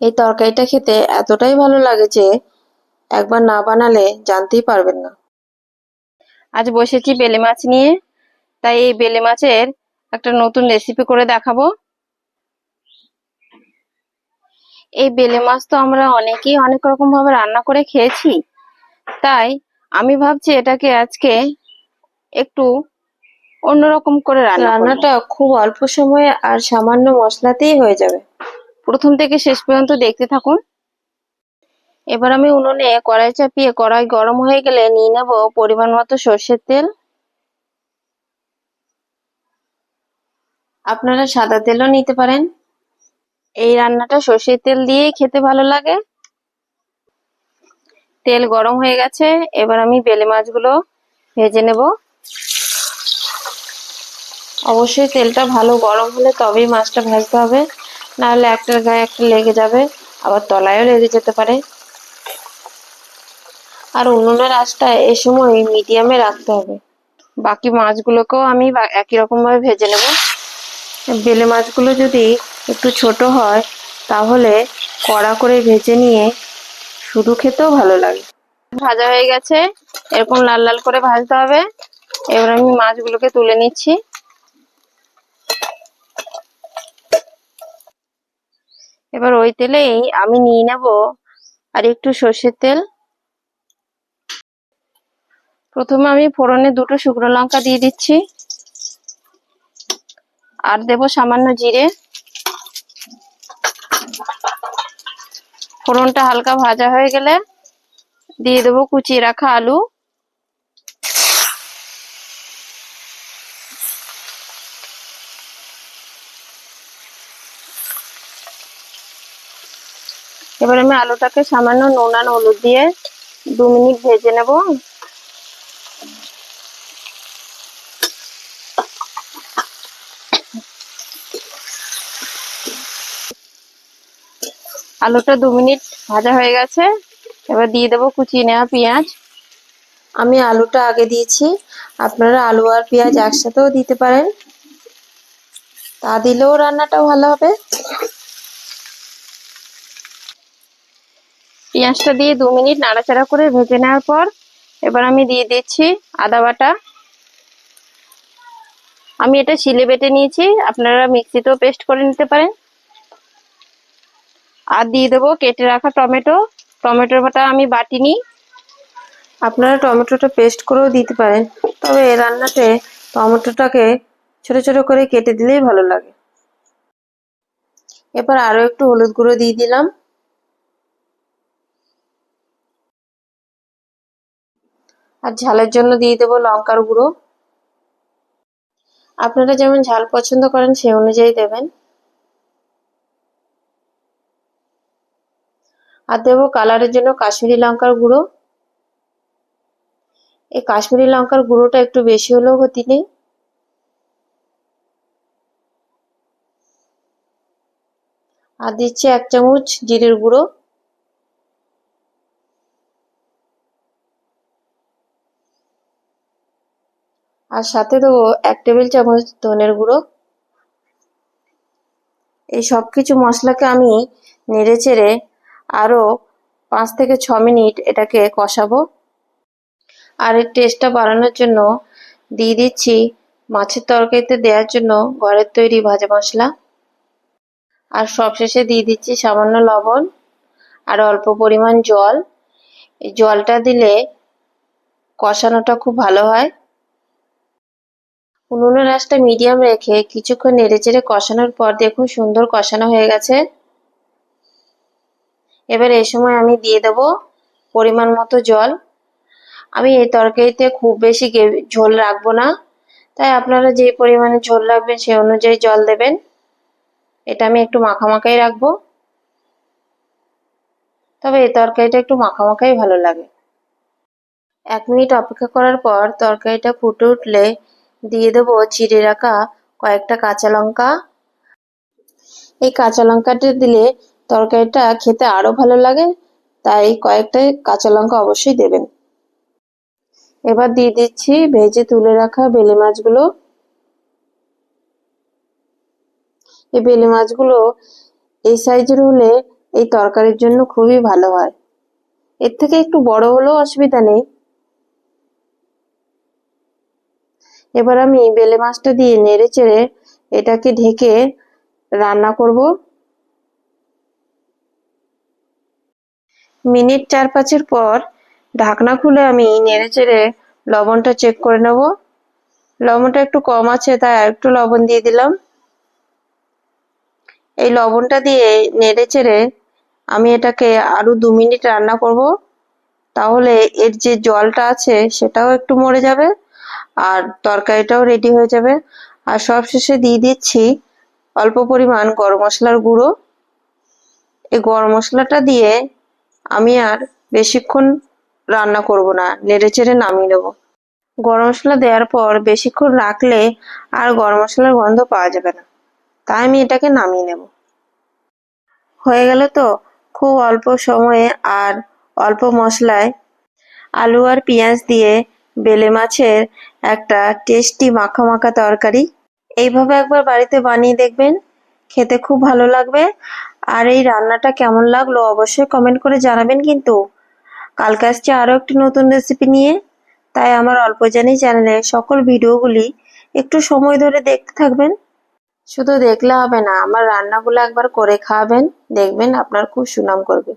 এই তরকারিটা খেতে এতটাই ভালো লাগে যে একবার না বানালে জানতেই পারবেন না। আজ বসেছি বেলে মাছ নিয়ে তাই এই বেলে মাছের একটা নতুন রেসিপি করে দেখাবো। এই বেলে মাছ তো আমরা অনেকেই অনেক রকম ভাবে রান্না করে খেয়েছি তাই আমি ভাবছি এটাকে আজকে একটু অন্যরকম করে রান্না রান্নাটা খুব অল্প সময়ে আর সামান্য মশলাতেই হয়ে যাবে। প্রথম থেকে শেষ পর্যন্ত দেখতে থাকুন। এবার আমি উনুনে কড়াই চাপিয়ে কড়াই গরম হয়ে গেলে নিয়ে নেব পরিমাণ মতো সর্ষের তেল। আপনারা সাদা তেলও নিতে পারেন। এই রান্নাটা সর্ষের তেল দিয়েই খেতে ভালো লাগে। তেল গরম হয়ে গেছে, এবার আমি বেলে মাছগুলো ভেজে নেব। অবশ্যই তেলটা ভালো গরম হলে তবেই মাছটা ভাজতে হবে। নাহলে একটার গায়ে একটা লেগে যাবে, আবার তলায়ও লেগে যেতে পারে। আর উনুনের আঁচটা এ সময় মিডিয়ামে রাখতে হবে। বাকি মাছগুলোকেও আমি একই রকমভাবে ভেজে নেব। বেলে মাছগুলো যদি একটু ছোট হয়, তাহলে কড়া করে ভেজে নিয়ে শুধু খেতেও ভালো লাগে। ভাজা হয়ে গেছে, এরকম লাল লাল করে ভাজতে হবে। এবার আমি মাছগুলোকে তুলে নিচ্ছি। এবার ওই তেলেই আমি নিয়ে নেব আর একটু সর্ষের তেল। প্রথমে আমি ফোড়নে দুটো শুকনো লঙ্কা দিয়ে দিচ্ছি। আর দেব সামান্য জিরে। ফোড়নটা হালকা ভাজা হয়ে গেলে দিয়ে দেবো কুচিয়ে রাখা আলু। এবার আমি আলুটাকে সামান্য নুন আর হলুদ দিয়ে দু মিনিট ভেজে নেব। আলুটা দু মিনিট ভাজা হয়ে গেছে। এবার দিয়ে দেবো কুচিয়ে নেওয়া পেঁয়াজ। আমি আলুটা আগে দিয়েছি। আপনারা আলু আর পেঁয়াজ একসাথেও দিতে পারেন। তা দিলেও রান্নাটা ভালো হবে। পেঁয়াজটা দিয়ে দু মিনিট নাড়াচাড়া করে ভেজে নেওয়ার পর এবার আমি দিয়ে দিচ্ছি আদা বাটা। আমি এটা শিলে বেটে নিয়েছি, আপনারা মিক্সিতেও পেস্ট করে নিতে পারেন। আর দিয়ে দেবো কেটে রাখা টমেটো। টমেটোর বাটা আমি বাটিনি। আপনারা টমেটোটা পেস্ট করেও দিতে পারেন। তবে এই রান্নাতে টমেটোটাকে ছোট ছোট করে কেটে দিলেই ভালো লাগে। এবার আরও একটু হলুদ গুঁড়ো দিয়ে দিলাম। আর ঝালের জন্য দিয়ে দেবো লঙ্কার গুঁড়ো। আপনারা যেমন ঝাল পছন্দ করেন সেই অনুযায়ী দেবেন। আর দেবো কালারের জন্য কাশ্মীরি লঙ্কার গুঁড়ো। এই কাশ্মীরি লঙ্কার গুঁড়োটা একটু বেশি হলেও ক্ষতি নেই। আর দিচ্ছি এক চামচ জিরের গুঁড়ো। আর সাথে দেবো এক টেবিল চামচ ধনের গুঁড়ো। এই সব কিছু মশলাকে আমি নেড়ে চেড়ে আরও পাঁচ থেকে ছ মিনিট এটাকে কষাবো। আর এর টেস্টটা বাড়ানোর জন্য দিয়ে দিচ্ছি মাছের তরকারিতে দেওয়ার জন্য ঘরের তৈরি ভাজা মশলা। আর সবশেষে দিয়ে দিচ্ছি সামান্য লবণ আর অল্প পরিমাণ জল। এই জলটা দিলে কষানোটা খুব ভালো হয়। উনুনের আঁচটা মিডিয়াম রেখে কিছুক্ষণ নেড়েচেড়ে কষানোর পর দেখুন সুন্দর কষানো হয়ে গেছে। এবার এই সময় আমি দিয়ে দেব পরিমাণ মতো জল। আমি এই তরকারিতে খুব বেশি ঝোল রাখব না। তাই আপনারা যে পরিমাণে ঝোল রাখবেন সেই অনুযায়ী জল দেবেন। এটা আমি একটু মাখামাখাই রাখব। তবে এই তরকারিটা একটু মাখামাখাই ভালো লাগে। এক মিনিট অপেক্ষা করার পর তরকারিটা ফুটে উঠলে দিয়ে দেবো, চিড়ে রাখা কয়েকটা কাঁচা লঙ্কা। এই কাঁচা লঙ্কাটা দিলে তরকারিটা খেতে আরও ভালো লাগে, তাই কয়েকটা কাঁচা লঙ্কা অবশ্যই দেবেন। এবার দিয়ে দিচ্ছি ভেজে তুলে রাখা বেলে মাছগুলো। এই বেলে মাছগুলো এই সাইজের হলে এই তরকারির জন্য খুবই ভালো হয়। এর থেকে একটু বড় হলেও অসুবিধা নেই। এবার আমি বেলে মাছটা দিয়ে নেড়ে চেড়ে এটাকে ঢেকে রান্না করব। মিনিট চার পাঁচের পর ঢাকনা খুলে আমি নেড়ে চেড়ে লবণটা চেক করে নেব। লবণটা একটু কম আছে, তাই আর একটু লবণ দিয়ে দিলাম। এই লবণটা দিয়ে নেড়ে চেড়ে আমি এটাকে আরও দু মিনিট রান্না করব। তাহলে এর যে জলটা আছে সেটাও একটু মরে যাবে। আর তরকারিটাও রেডি হয়ে যাবে। আর সবশেষে দিয়ে দিচ্ছি অল্প পরিমাণ গরম মশলার গুঁড়ো। এই গরম মশলাটা দিয়ে আমি আর বেশিক্ষণ রান্না করব না, নেড়ে চেড়ে নামিয়ে নেব। গরম মশলা দেওয়ার পর বেশিক্ষণ রাখলে আর গরম মশলার গন্ধ পাওয়া যাবে না। তাই আমি এটাকে নামিয়ে নেব। হয়ে গেল তো খুব অল্প সময়ে আর অল্প মশলায় আলু আর পেঁয়াজ দিয়ে বেলে মাছের একটা টেস্টি মাখা মাখা তরকারি। এইভাবে একবার বাড়িতে বানিয়ে দেখবেন, খেতে খুব ভালো লাগবে। আর এই রান্নাটা কেমন লাগল অবশ্যই কমেন্ট করে জানাবেন কিন্তু। কালকে আসছে আরও একটি নতুন রেসিপি নিয়ে। তাই আমার অল্প জানি চ্যানেলে সকল ভিডিওগুলি একটু সময় ধরে দেখতে থাকবেন। শুধু দেখলে হবে না, আমার রান্নাগুলো একবার করে খাওয়াবেন, দেখবেন আপনার খুব সুনাম করবে।